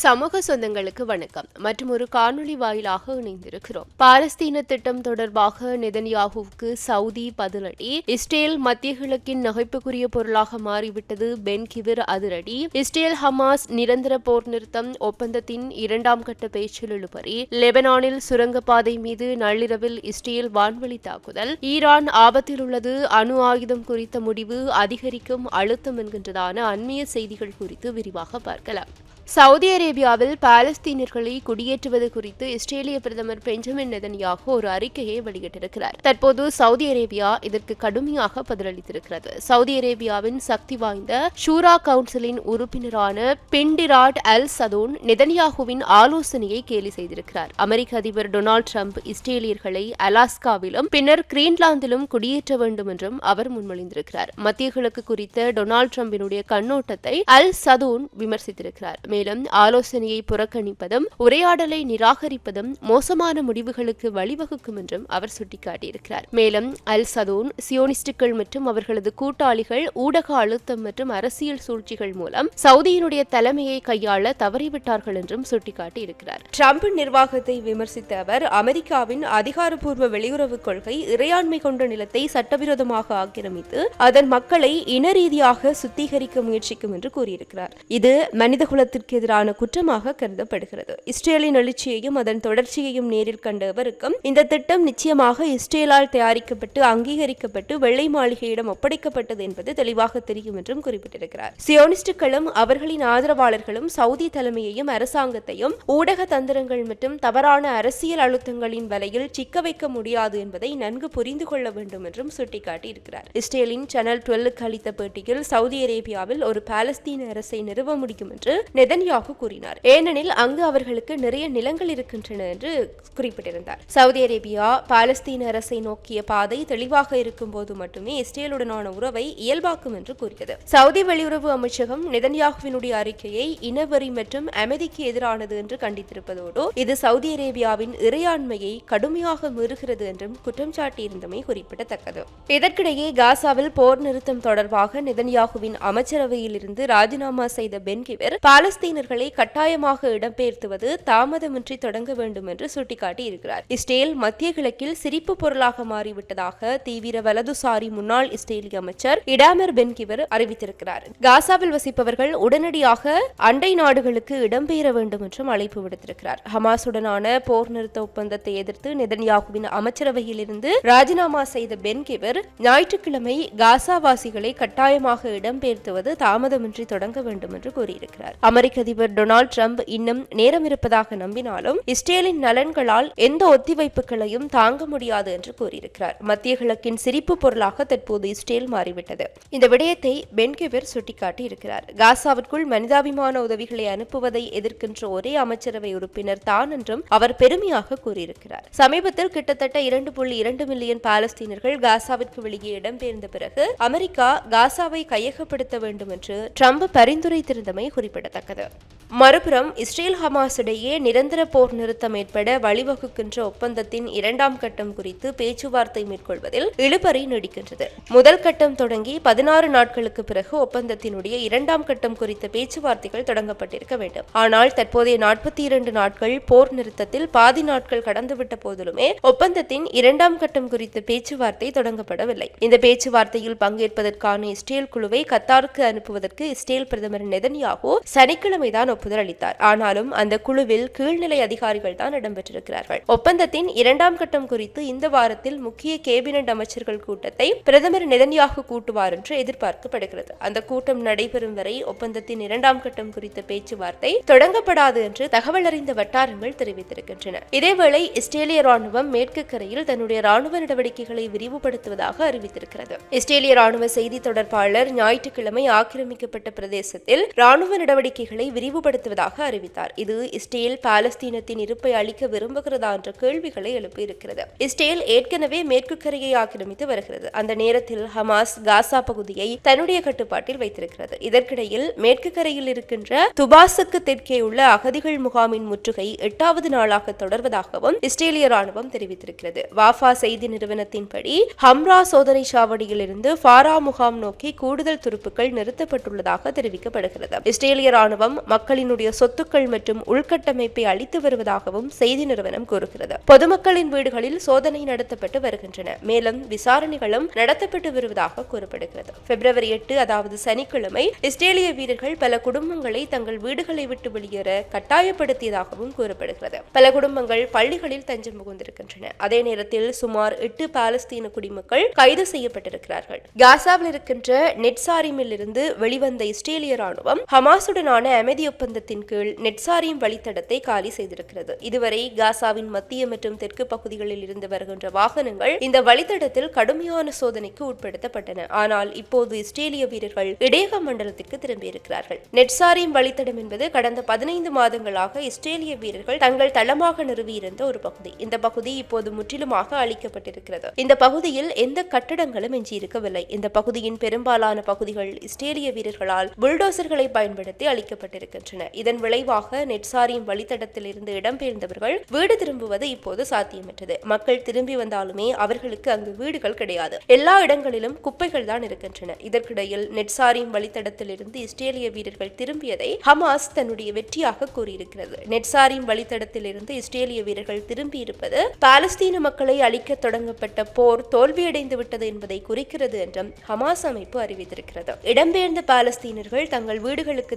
சமூக சொந்தங்களுக்கு வணக்கம். மற்றும் ஒரு காணொளி வாயிலாக இணைந்திருக்கிறோம். பாலஸ்தீன திட்டம் தொடர்பாக நெதன்யாகுவுக்கு சவுதி பதிலடி. இஸ்ரேல் மத்திய கிழக்கின் நகைப்புக்குரிய பொருளாக மாறிவிட்டது. பென் கிவிர் அதிரடி. இஸ்ரேல் ஹமாஸ் நிரந்தர போர் நிறுத்தம். ஒப்பந்தத்தின் இரண்டாம் கட்ட பேச்சில் இழுபறி லெபனானில் சுரங்கப்பாதை மீது நள்ளிரவில் இஸ்ரேல் வான்வழி தாக்குதல். ஈரான் ஆபத்தில் உள்ளது. அணு ஆயுதம் குறித்த முடிவு அதிகரிக்கும் அழுத்தம் என்கின்றதான அண்மைய செய்திகள் குறித்து விரிவாக பார்க்கலாம். சவுதி அரேபியாவில் பாலஸ்தீனர்களை குடியேற்றுவது குறித்து இஸ்ரேலிய பிரதமர் பெஞ்சமின் நெதன்யாகு ஒரு அறிக்கையை வெளியிட்டிருக்கிறார். தற்போது சவுதி அரேபியா இதற்கு கடுமையாக பதிலளித்திருக்கிறது. சவுதி அரேபியாவின் சக்தி வாய்ந்த ஷூரா கவுன்சிலின் உறுப்பினரான பிண்டிராட் அல் சதோன் நெதன்யாகுவின் ஆலோசனையை கேலி செய்திருக்கிறார். அமெரிக்க அதிபர் டொனால்டு ட்ரம்ப் இஸ்ரேலியர்களை அலாஸ்காவிலும் பின்னர் கிரீன்லாந்திலும் குடியேற்ற வேண்டும் என்றும் அவர் முன்மொழிந்திருக்கிறார். மத்திய கிழக்கு குறித்த டொனால்டு ட்ரம்பினுடைய கண்ணோட்டத்தை அல் சதூன் விமர்சித்திருக்கிறார். மேலும் ஆலோசனையை புறக்கணிப்பதும் உரையாடலை நிராகரிப்பதும் மோசமான முடிவுகளுக்கு வழிவகுக்கும் என்றும் அவர் சுட்டிக்காட்டியிருக்கிறார். மேலும் அல் சதூன் சியோனிஸ்டுகள் மற்றும் அவர்களது கூட்டாளிகள் ஊடக அழுத்தம் மற்றும் அரசியல் சூழ்ச்சிகள் மூலம் சவுதியினுடைய தலைமையை கையாள தவறிவிட்டார்கள் என்றும் சுட்டிக்காட்டியிருக்கிறார். ட்ரம்ப் நிர்வாகத்தை விமர்சித்த அவர் அமெரிக்காவின் அதிகாரப்பூர்வ வெளியுறவு கொள்கை இறையாண்மை கொண்ட நிலத்தை சட்டவிரோதமாக ஆக்கிரமித்து அதன் மக்களை இன ரீதியாக சுத்திகரிக்க முயற்சிக்கும் என்று கூறியிருக்கிறார். இது மனிதகுலத்திற்கு எதிரான குற்றமாக கருதப்படுகிறது. இஸ்ரேலின் எழுச்சியையும் அதன் தொடர்ச்சியையும் நேரில் கண்ட அவருக்கும் இந்த திட்டம் நிச்சயமாக இஸ்ரேலால் தயாரிக்கப்பட்டு அங்கீகரிக்கப்பட்டு வெள்ளை மாளிகையிடம் ஒப்படைக்கப்பட்டது என்பது தெளிவாக தெரியும் என்றும் குறிப்பிட்டிருக்கிறார். சியோனிஸ்டுகளும் அவர்களின் ஆதரவாளர்களும் சவுதி தலைமையையும் அரசாங்கத்தையும் ஊடக தந்திரங்கள் மற்றும் தவறான அரசியல் அழுத்தங்களின் வலையில் சிக்க வைக்க முடியாது என்பதை நன்கு புரிந்து கொள்ள வேண்டும் என்றும் சுட்டிக்காட்டியிருக்கிறார். இஸ்ரேலின் சேனல் டுவெல்லுக்கு அளித்த பேட்டியில் சவுதி அரேபியாவில் ஒரு பாலஸ்தீன அரசை நிறுவ முடியும் என்று நெதன்யாகு கூறினார். ஏனெனில் அங்கு அவர்களுக்கு நிறைய நிலங்கள் இருக்கின்றன என்று குறிப்பிட்டிருந்தார். சவுதி அரேபியா பாலஸ்தீன அரசை நோக்கிய பாதை தெளிவாக இருக்கும் போது மட்டுமே இஸ்ரேலுடனான உறவை இயல்பாக்கும் என்று கூறியது. சவுதி வெளியுறவு அமைச்சகம் நெதன்யாகுவினுடைய அறிக்கையை இனவெறி மற்றும் அமைதிக்கு எதிரானது என்று கண்டித்திருப்பதோடு இது சவுதி அரேபியாவின் இறையாண்மையை கடுமையாக மீறுகிறது என்றும் குற்றம் சாட்டியிருந்தமை குறிப்பிடத்தக்கது. இதற்கிடையே காசாவில் போர் நிறுத்தம் தொடர்பாக நெதன்யாகுவின் அமைச்சரவையில் இருந்து ராஜினாமா செய்த பென்கிவர் பாலஸ்தீனர்களை கட்டாயமாக இடம்பெயர்த்துவது தாமதமின்றி தொடங்க வேண்டும் என்று சுட்டிக்காட்டியிருக்கிறார். இஸ்ரேல் மத்திய கிழக்கில் சிரிப்பு பொருளாக மாறிவிட்டதாக தீவிர வலதுசாரி முன்னாள் இஸ்ரேலிய அமைச்சர் இடாமர் பென்கிவர் அறிவித்திருக்கிறார். காசாவில் வசிப்பவர்கள் உடனடியாக அண்டை நாடுகளுக்கு இடம்பெயர வேண்டும் என்றும் அழைப்பு விடுத்திருக்கிறார். ஹமாசுடனான போர் நிறுத்த ஒப்பந்தத்தை எதிர்த்து நெதன்யாகுவின் அமைச்சரவையில் இருந்து ராஜினாமா செய்த பென்கிவர் ஞாயிற்றுக்கிழமை காசாவாசிகளை கட்டாயமாக இடம்பெயர்த்துவது தாமதமின்றி தொடங்க வேண்டும் என்று கூறியிருக்கிறார். அமெரிக்க அதிபர் டொனால்டு ட்ரம்ப் இன்னும் நேரம் இருப்பதாக நம்பினாலும் இஸ்ரேலின் நலன்களால் எந்த ஒத்திவைப்புகளையும் தாங்க முடியாது என்று கூறியிருக்கிறார். மத்திய கிழக்கின் சிரிப்பு பொருளாக தற்போது இஸ்ரேல் மாறிவிட்டது. இந்த விடயத்தை பென்கெவர் சுட்டிக்காட்டி இருக்கிறார் காசாவிற்குள் மனிதாபிமான உதவிகளை அனுப்புவதை எதிர்க்கின்ற ஒரே அமைச்சரவை உறுப்பினர் தான் என்றும் அவர் பெருமையாக கூறியிருக்கிறார். சமீபத்தில் கிட்டத்தட்ட இரண்டு புள்ளி இரண்டு மில்லியன் பாலஸ்தீனர்கள் காசாவிற்கு வெளியே இடம்பெயர்ந்த பிறகு அமெரிக்கா காசாவை கையகப்படுத்த வேண்டும் என்று ட்ரம்ப் பரிந்துரைத்திருந்தமை குறிப்பிடத்தக்கது. வருகிறது மறுபுறம் இஸ்ரேல் ஹமாஸ் இடையே நிரந்தர போர் நிறுத்தம் ஏற்பட வழிவகுக்கின்ற ஒப்பந்தத்தின் இரண்டாம் கட்டம் குறித்து பேச்சுவார்த்தை மேற்கொள்வதில் இழுபறி நீடிக்கின்றது. முதல் கட்டம் தொடங்கி பதினாறு நாட்களுக்கு பிறகு ஒப்பந்தத்தினுடைய இரண்டாம் கட்டம் குறித்த பேச்சுவார்த்தைகள் தொடங்கப்பட்டிருக்க வேண்டும். ஆனால் தற்போதைய நாற்பத்தி இரண்டு நாட்கள் போர் நிறுத்தத்தில் பாதி நாட்கள் கடந்துவிட்ட போதிலுமே ஒப்பந்தத்தின் இரண்டாம் கட்டம் குறித்த பேச்சுவார்த்தை தொடங்கப்படவில்லை. இந்த பேச்சுவார்த்தையில் பங்கேற்பதற்கான இஸ்ரேல் குழுவை கத்தாருக்கு அனுப்புவதற்கு இஸ்ரேல் பிரதமர் நெதன்யாகு சனிக்கிழமை சனிக்கிழமைதான் ஒப்புதல் அளித்தார். ஆனாலும் அந்த குழுவில் கீழ்நிலை அதிகாரிகள் தான் இடம்பெற்றிருக்கிறார்கள். ஒப்பந்தத்தின் இரண்டாம் கட்டம் குறித்து இந்த வாரத்தில் முக்கிய கேபினட் அமைச்சர்கள் கூட்டத்தை பிரதமர் நெதன்யாகு கூட்டுவார் என்று எதிர்பார்க்கப்படுகிறது. அந்த கூட்டம் நடைபெறும் வரை ஒப்பந்தத்தின் இரண்டாம் கட்டம் குறித்த பேச்சுவார்த்தை தொடங்கப்படாது என்று தகவல் அறிந்த வட்டாரங்கள் தெரிவித்திருக்கின்றன. இதேவேளை இஸ்ரேலிய ராணுவம் மேற்கு கரையில் தன்னுடைய ராணுவ நடவடிக்கைகளை விரிவுபடுத்துவதாக அறிவித்திருக்கிறது. இஸ்ரேலிய ராணுவ செய்தி தொடர்பாளர் ஞாயிற்றுக்கிழமை ஆக்கிரமிக்கப்பட்ட பிரதேசத்தில் ராணுவ நடவடிக்கைகளை விரிவுபடுத்துவதாக அறிவித்தார். இது இஸ்ரேல் பாலஸ்தீனத்தின் இருப்பை அளிக்க விரும்புகிறதா என்ற கேள்விகளை எழுப்பியிருக்கிறது. இஸ்ரேல் ஏற்கனவே மேற்கு கரையை ஆக்கிரமித்து வருகிறது. அந்த நேரத்தில் ஹமாஸ் காசா பகுதியை தன்னுடைய கட்டுப்பாட்டில் வைத்திருக்கிறது. இதற்கிடையில் மேற்கு கரையில் இருக்கின்ற துபாசுக்கு தெற்கே உள்ள அகதிகள் முகாமின் முற்றுகை எட்டாவது நாளாக தொடர்வதாகவும் இஸ்ரேலிய ராணுவம் தெரிவித்திருக்கிறது. வாஃபா செய்தி நிறுவனத்தின்படி ஹம்ரா சோதனை சாவடியில் இருந்து ஃபாரா முகாம் நோக்கி கூடுதல் துருப்புக்கள் நிறுத்தப்பட்டுள்ளதாக தெரிவிக்கப்படுகிறது. இஸ்ரேலிய ராணுவம் ராணுவம் மக்களினுடைய சொத்துக்கள் மற்றும் உள்கட்டமைப்பை அளித்து வருவதாகவும் செய்தி நிறுவனம் கூறுகிறது. பொதுமக்களின் வீடுகளில் சோதனை நடத்தப்பட்டு வருகின்றன. மேலும் விசாரணைகளும் நடத்தப்பட்டு வருவதாக கூறப்படுகிறது. பிப்ரவரி எட்டு அதாவது சனிக்கிழமை இஸ்ரேலிய வீரர்கள் பல குடும்பங்களை தங்கள் வீடுகளை விட்டு வெளியேற கட்டாயப்படுத்தியதாகவும் கூறப்படுகிறது. பல குடும்பங்கள் பள்ளிகளில் தஞ்சம் புகுந்திருக்கின்றன. அதே நேரத்தில் சுமார் எட்டு பாலஸ்தீன குடிமக்கள் கைது செய்யப்பட்டிருக்கிறார்கள். காசாவில் இருக்கின்ற நெட்சாரிமில் இருந்து வெளிவந்த இஸ்ரேலிய ராணுவம் ஹமாசுடனான அமைதி ஒப்பந்தத்தின் கீழ் நெட்சாரிம் வழித்தடத்தை காலி செய்திருக்கிறது. இதுவரை காசாவின் மத்திய மற்றும் தெற்கு பகுதிகளில் இருந்து வருகின்ற வாகனங்கள் இந்த வழித்தடத்தில் கடுமையான சோதனைக்கு உட்படுத்தப்பட்டன. ஆனால் இப்போது இஸ்ரேலிய வீரர்கள் இடையக மண்டலத்திற்கு திரும்பியிருக்கிறார்கள். நெட்சாரிம் வழித்தடம் என்பது கடந்த பதினைந்து மாதங்களாக இஸ்ரேலிய வீரர்கள் தங்கள் தளமாக நிறுவியிருந்த ஒரு பகுதி. இந்த பகுதி இப்போது முற்றிலுமாக அழிக்கப்பட்டிருக்கிறது. இந்த பகுதியில் எந்த கட்டடங்களும் எஞ்சியிருக்கவில்லை. இந்த பகுதியின் பெரும்பாலான பகுதிகள் இஸ்ரேலிய வீரர்களால் புல்டோசர்களை பயன்படுத்தி அளிக்கப்பட்டிருக்கின்றன இதன் விளைவாக நெட்சாரியும் வழித்தடத்திலிருந்து இடம்பெயர்ந்தவர்கள் வீடு திரும்புவது இப்போது சாத்தியமற்றது. மக்கள் திரும்பி வந்தாலுமே அவர்களுக்கு அங்கு வீடுகள் கிடையாது. எல்லா இடங்களிலும் குப்பைகள் தான் இருக்கின்றன. இதற்கிடையில் நெட்சாரியும் வழித்தடத்திலிருந்து இஸ்ரேலிய வீரர்கள் திரும்பியதை ஹமாஸ் தன்னுடைய வெற்றியாக கூறியிருக்கிறது. நெட்சாரியும் வழித்தடத்திலிருந்து இஸ்ரேலிய வீரர்கள் திரும்பியிருப்பது பாலஸ்தீன மக்களை அழிக்க தொடங்கப்பட்ட போர் தோல்வியடைந்து விட்டது என்பதை குறிக்கிறது என்றும் ஹமாஸ் அமைப்பு அறிவித்திருக்கிறது. இடம்பெயர்ந்த பாலஸ்தீனர்கள் தங்கள் வீடுகளுக்கு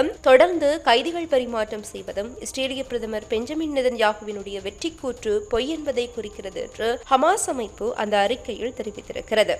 திரும்புவதும் தொடர்ந்து கைதிகள் பரிமாற்றம் செய்வதும் இஸ்ரேலிய பிரதமர் பெஞ்சமின் நெதன்யாகுவினுடைய வெற்றி கூற்று பொய் என்பதை குறிக்கிறது என்று ஹமாஸ் அமைப்பு அந்த அறிக்கையில் தெரிவித்திருக்கிறது.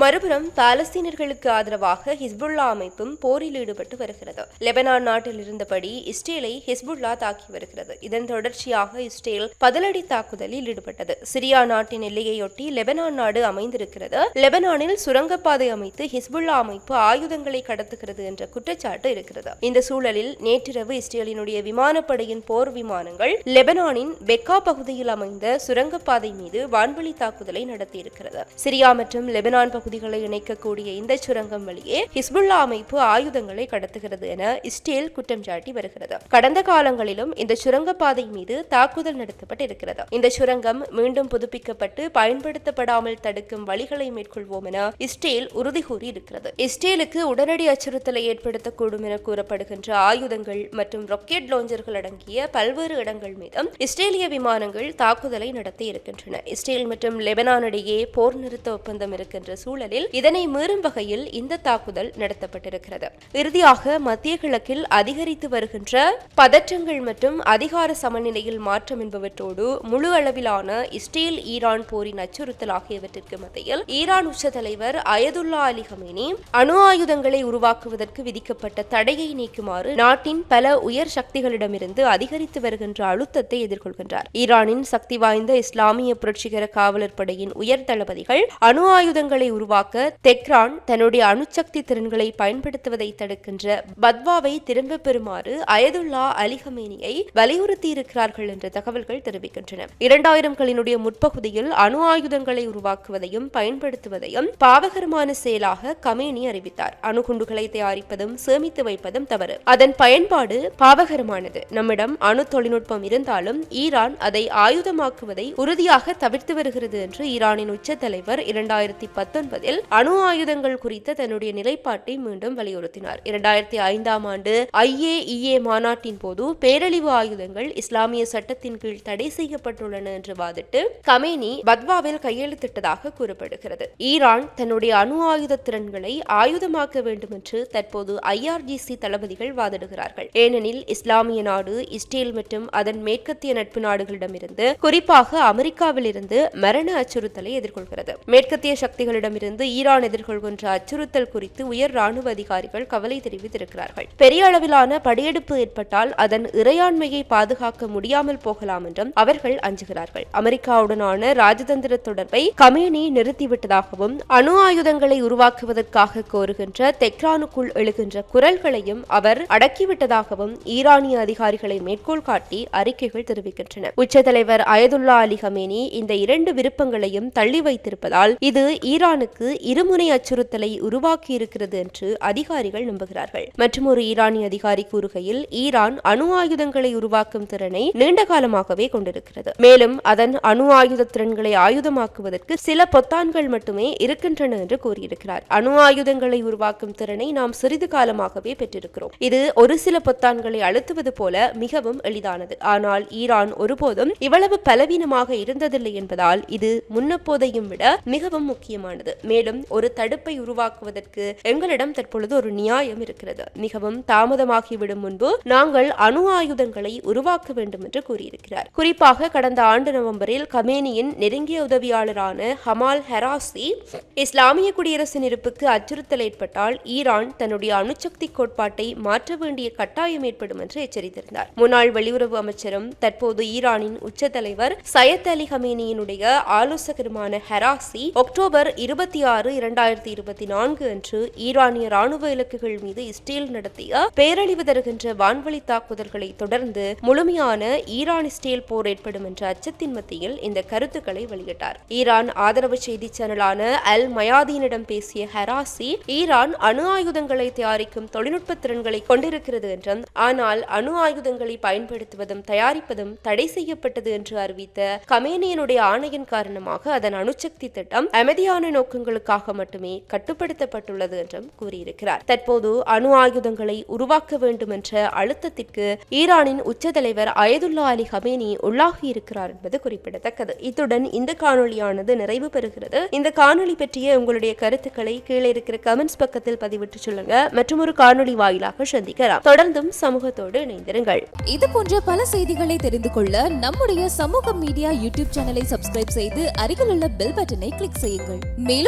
மறுபுறம் பாலஸ்தீனர்களுக்கு ஆதரவாக ஹிஸ்புல்லா அமைப்பும் போரில் ஈடுபட்டு வருகிறது. லெபனான் நாட்டில் இருந்தபடி இஸ்ரேலை ஹிஸ்புல்லா தாக்கி வருகிறது. இதன் தொடர்ச்சியாக இஸ்ரேல் பதிலடி தாக்குதலில் ஈடுபட்டது. சிரியா நாட்டின் எல்லையையொட்டி லெபனான் நாடு அமைந்திருக்கிறது. லெபனானில் சுரங்கப்பாதை அமைத்து ஹிஸ்புல்லா அமைப்பு ஆயுதங்களை கடத்துகிறது என்ற குற்றச்சாட்டு இருக்கிறது. இந்த சூழலில் நேற்றிரவு இஸ்ரேலினுடைய விமானப்படையின் போர் விமானங்கள் லெபனானின் பெக்கா பகுதியில் அமைந்த சுரங்கப்பாதை மீது வான்வழி தாக்குதலை நடத்தியிருக்கிறது. சிரியா மற்றும் லெபனான் பகுதிகளை இணைக்கக்கூடிய இந்த சுரங்கம் வழியே ஹிஸ்புல்லா அமைப்பு ஆயுதங்களை கடத்துகிறது என இஸ்ரேல் குற்றம் சாட்டி வருகிறது. கடந்த காலங்களிலும் இந்த சுரங்கப்பாதை மீது தாக்குதல் நடத்தப்பட்டிருக்கிறது. இந்த சுரங்கம் மீண்டும் புதுப்பிக்கப்பட்டு பயன்படுத்தப்படாமல் தடுக்கும் வழிகளை மேற்கொள்வோம் என இஸ்ரேல் உறுதி கூறி இருக்கிறது இஸ்ரேலுக்கு உடனடி அச்சுறுத்தலை ஏற்படுத்தக்கூடும் என கூறப்படுகின்ற ஆயுதங்கள் மற்றும் ராக்கெட் லாஞ்சர்கள் அடங்கிய பல்வேறு இடங்கள் மீதும் இஸ்ரேலிய விமானங்கள் தாக்குதலை நடத்தி இருக்கின்றன இஸ்ரேல் மற்றும் லெபனான் இடையே போர் நிறுத்த ஒப்பந்தம் இருக்கின்ற சூழலில் இதனை மீறும் வகையில் இந்த தாக்குதல் நடத்தப்பட்டிருக்கிறது. இறுதியாக மத்திய கிழக்கில் அதிகரித்து வருகின்ற பதற்றங்கள் மற்றும் அதிகார சமநிலையில் மாற்றம் என்பவற்றோடு முழு அளவிலான இஸ்ரேல் ஈரான் போரின் அச்சுறுத்தல் ஆகியவற்றிற்கு மத்தியில் ஈரான் உச்ச தலைவர் அயதுல்லா அலி ஹமேனி அணு ஆயுதங்களை உருவாக்குவதற்கு விதிக்கப்பட்ட தடையை நீக்குமாறு நாட்டின் பல உயர் சக்திகளிடமிருந்து அதிகரித்து வருகின்ற அழுத்தத்தை எதிர்கொள்கின்றார். ஈரானின் சக்தி வாய்ந்த இஸ்லாமிய புரட்சிகர காவலர் படையின் உயர் தளபதிகள் அணு ஆயுதங்களை உருவாக்க தெக்ரான் தன்னுடைய அணுசக்தி திறன்களை பயன்படுத்துவதை தடுக்கின்ற பத்வாவை திரும்ப பெறுமாறு அயதுல்லா அலிகமேனியை வலியுறுத்தியிருக்கிறார்கள் என்ற தகவல்கள் தெரிவிக்கின்றன. இரண்டாயிரம்களினுடைய முற்பகுதியில் அணு ஆயுதங்களை உருவாக்குவதையும் பயன்படுத்துவதையும் பாவகரமான செயலாக கமேனி அறிவித்தார். அணுகுண்டுகளை தயாரிப்பதும் சேமித்து வைப்பதும் தவறு. அதன் பயன்பாடு பாவகரமானது. நம்மிடம் அணு தொழில்நுட்பம் இருந்தாலும் ஈரான் அதை ஆயுதமாக்குவதை உறுதியாக தவிர்த்து வருகிறது என்று ஈரானின் உச்ச தலைவர் இரண்டாயிரத்தி பத்தொன்பது பத்தொன்பதில் அணு ஆயுதங்கள் குறித்த தன்னுடைய நிலைப்பாட்டை மீண்டும் வலியுறுத்தினார். இரண்டாயிரத்தி ஐந்தாம் ஆண்டு ஐஏஇஏ மாநாட்டின் போது பேரழிவு ஆயுதங்கள் இஸ்லாமிய சட்டத்தின் கீழ் தடை செய்யப்பட்டுள்ளன என்று வாதிட்டு கமேனி பத்வாவில் கையெழுத்திட்டதாக கூறப்படுகிறது. ஈரான் தன்னுடைய அணு ஆயுத திறன்களை ஆயுதமாக்க வேண்டும் என்று தற்போது ஐஆர்ஜிசி தளபதிகள் வாதிடுகிறார்கள். ஏனெனில் இஸ்லாமிய நாடு இஸ்ரேல் மற்றும் அதன் மேற்கத்திய நட்பு நாடுகளிடமிருந்து குறிப்பாக அமெரிக்காவிலிருந்து மரண அச்சுறுத்தலை எதிர்கொள்கிறது. மேற்கத்திய சக்திகளிடம் இருந்து ஈரான் எதிர்கொள்கின்ற அச்சுறுத்தல் குறித்து உயர் ராணுவ அதிகாரிகள் கவலை தெரிவித்திருக்கிறார்கள். பெரிய அளவிலான படையெடுப்பு ஏற்பட்டால் அதன் இறையாண்மையை பாதுகாக்க முடியாமல் போகலாம் என்றும் அவர்கள் அஞ்சுகிறார்கள். அமெரிக்காவுடனான ராஜதந்திர தொடர்பை கமேனி நிறுத்திவிட்டதாகவும் அணு ஆயுதங்களை உருவாக்குவதற்காக கோருகின்ற தெக்ரானுக்குள் எழுகின்ற குரல்களையும் அவர் அடக்கிவிட்டதாகவும் ஈரானிய அதிகாரிகளை மேற்கோள் காட்டி அறிக்கைகள் தெரிவிக்கின்றன. உச்ச தலைவர் அயதுல்லா அலி ஹமேனி இந்த இரண்டு விருப்பங்களையும் தள்ளி வைத்திருப்பதால் இது ஈரானுக்கு ஈரானுக்கு இருமுனை அச்சுறுத்தலை உருவாக்கி இருக்கிறது என்று அதிகாரிகள் நம்புகிறார்கள். மற்றும் ஒரு ஈரானிய அதிகாரி கூறுகையில் ஈரான் அணு ஆயுதங்களை உருவாக்கும் திறனை நீண்ட காலமாகவே கொண்டிருக்கிறது. மேலும் அதன் அணு ஆயுத திறன்களை ஆயுதமாக்குவதற்கு சில பொத்தான்கள் மட்டுமே இருக்கின்றன என்று கூறியிருக்கிறார். அணு ஆயுதங்களை உருவாக்கும் திறனை நாம் சிறிது காலமாகவே பெற்றிருக்கிறோம். இது ஒரு சில பொத்தான்களை அழுத்துவது போல மிகவும் எளிதானது. ஆனால் ஈரான் ஒருபோதும் இவ்வளவு பலவீனமாக இருந்ததில்லை என்பதால் இது முன்னப்போதையும் விட மிகவும் முக்கியமானது. மேலும் ஒரு தடுப்பை உருவாக்குவதற்கு எங்களிடம் தற்பொழுது ஒரு நியாயம் இருக்கிறது. மிகவும் தாமதமாகிவிடும் முன்பு நாங்கள் அணு ஆயுதங்களை உருவாக்க வேண்டும் என்று கூறியிருக்கிறார். குறிப்பாக கடந்த ஆண்டு நவம்பரில் கமேனியின் நெருங்கிய உதவியாளரான ஹமால் ஹெராசி இஸ்லாமிய குடியரசின் இருப்புக்கு அச்சுறுத்தல் ஏற்பட்டால் ஈரான் தன்னுடைய அணுசக்தி கோட்பாட்டை மாற்ற வேண்டிய கட்டாயம் ஏற்படும் என்று எச்சரித்திருந்தார். முன்னாள் வெளியுறவு அமைச்சரும் தற்போது ஈரானின் உச்ச தலைவர் சையத் அலி ஹமேனியினுடைய ஆலோசகருமான ஹெராசி அக்டோபர் இருபத்தி இருபத்தி ஆறு இரண்டாயிரத்தி இருபத்தி நான்கு அன்று ஈரானிய ராணுவ இலக்குகள் மீது இஸ்ரேல் நடத்திய பேரழிவு தருகின்ற வான்வழி தாக்குதல்களை தொடர்ந்து முழுமையான ஈரான் இஸ்ரேல் போர் ஏற்படும் என்ற அச்சத்தின் மத்தியில் இந்த கருத்துக்களை வெளியிட்டார். ஈரான் ஆதரவு செய்தி சேனலான அல் மயாதீனிடம் பேசிய ஹராசி ஈரான் அணு ஆயுதங்களை தயாரிக்கும் தொழில்நுட்ப திறன்களை கொண்டிருக்கிறது என்றும் ஆனால் அணு ஆயுதங்களை பயன்படுத்துவதும் தயாரிப்பதும் தடை செய்யப்பட்டது என்று அறிவித்த கமேனியனுடைய ஆணையின் காரணமாக அதன் அணுசக்தி திட்டம் அமைதியான நோக்கு நோக்கங்களுக்காக மட்டுமே கட்டுப்படுத்தப்பட்டுள்ளது என்றும் கூறியிருக்கிறார். தற்போது அணு ஆயுதங்களை உருவாக்க வேண்டும் என்ற அழுத்தத்திற்கு ஈரானின் உச்ச தலைவர் அயதுல்லா அலி ஹமேனி உள்ளாகி இருக்கிறார் என்பது குறிப்பிடத்தக்கது. இத்துடன் இந்த காணொலியானது நிறைவு பெறுகிறது. இந்த காணொலி பற்றிய உங்களுடைய கருத்துக்களை கீழே இருக்கிற கமெண்ட்ஸ் பக்கத்தில் பதிவிட்டு சொல்லுங்க. மற்றும் ஒரு காணொலி வாயிலாக சந்திக்கலாம். தொடர்ந்தும் சமூகத்தோடு இணைந்திருங்கள். இது போன்ற பல செய்திகளை தெரிந்து கொள்ள நம்முடைய சமூக மீடியா யூடியூப் சேனலை சப்ஸ்கிரைப் செய்து அருகில் உள்ள பெல் பட்டனை கிளிக் செய்யுங்கள். மேலும்